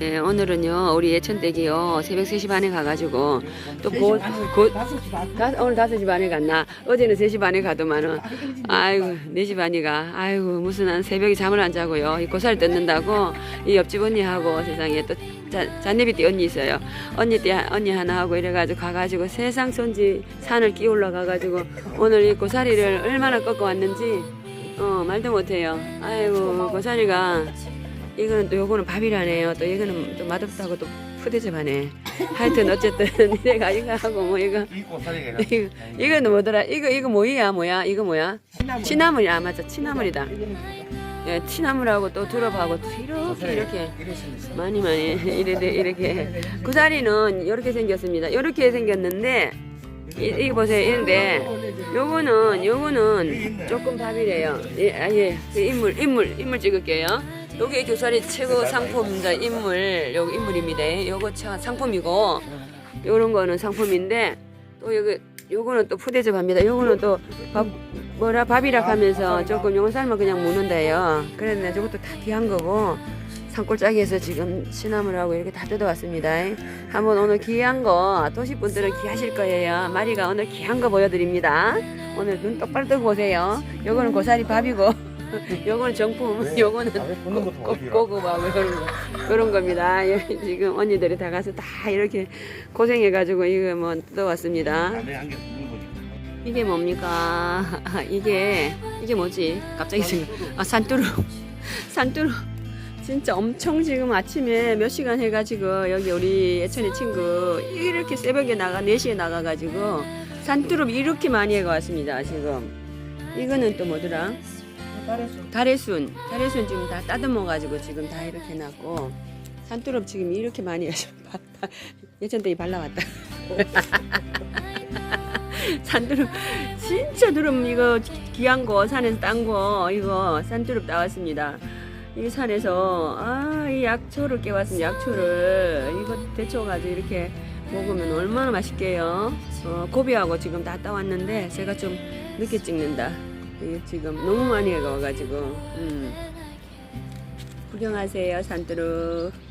네, 오늘은요 우리 예천댁이요 새벽 3시 반에 가가지고 또 곧 곧, 다, 오늘 5시 반에 갔나? 어제는 3시 반에 가더만은. 아이고 4시 반에 가. 아이고 무슨 한 새벽에 잠을 안 자고요. 이 고사를 뜯는다고 이 옆집 언니하고 세상에 또 자, 잔내비 띠 언니 있어요. 언니 때 언니 하나 하고 이래가지고 가가지고 세상 손지 산을 끼 올라가가지고 오늘 이 고사리를 얼마나 꺾어 왔는지 어 말도 못해요. 아이고 고사리가 이거는 또 요거는 밥이라네요. 또 이거는 또 맛없다고 또 푸대접하네. 하여튼 어쨌든 내가 이거 하고 뭐 이거 이 이거 이거는 뭐더라? 이거 이거 뭐야 뭐야? 이거 뭐야? 치나물. 아 맞아 치나물이다. 예, 치나물하고 또 두릅하고 또 이렇게 이렇게 많이 많이 이렇게 이렇게 구사리는 이렇게 생겼습니다. 이렇게 생겼는데 이, 이거 보세요. 이런데 요거는 요거는 조금 밥이래요. 예, 아, 예. 그 인물 인물 인물 찍을게요. 요게 교사리 최고 상품자 인물 요거 인물입니다. 요거 차- 상품이고 요런 거는 상품인데 또 여기 요거는 또 푸대접합니다. 요거는 또 밥 뭐라 밥이라 하면서 조금 요거 삶아 그냥 먹는다요. 그랬는데 저것도 다 귀한 거고 산골짜기에서 지금 시나물하고 이렇게 다 뜯어왔습니다. 한번 오늘 귀한 거 도시 분들은 귀하실 거예요. 마리가 오늘 귀한 거 보여드립니다. 오늘 눈 똑바로 뜨고 보세요. 요거는 고사리 밥이고 요거는 정품, 요거는 붙는 것도 고- 어디야? 고구마고 이런 거 그런 겁니다. 예, 지금 언니들이 다 가서 다 이렇게 고생해가지고 이거 뭐 뜯어왔습니다. 안에 한개 붙는 거니까. 이게 뭡니까? 이게 이게 뭐지? 갑자기 생각. 아 산뚜루. 산뚜루. 진짜 엄청 지금 아침에 몇 시간 해가지고 여기 우리 예천이 친구 이렇게 새벽에 나가 4시에 나가가지고 산뚜루 이렇게 많이 해가 왔습니다 지금 이거는 또 뭐더라? 다래순 다래순 지금 다 따듬어가지고 지금 다 이렇게 놨고 산뚜루 지금 이렇게 많이 해서 예천댁이 발라왔다 산두릅 진짜 두릅 이거 귀한 거 산에서 딴 거 이거 산두릅 나왔습니다. 이 산에서 아 이 약초를 깨왔습니다. 약초를 이거 데쳐가지고 이렇게 먹으면 얼마나 맛있게요. 어, 고비하고 지금 다 따왔는데 제가 좀 늦게 찍는다. 이게 지금 너무 많이 해가지고 음. 구경하세요 산두릅.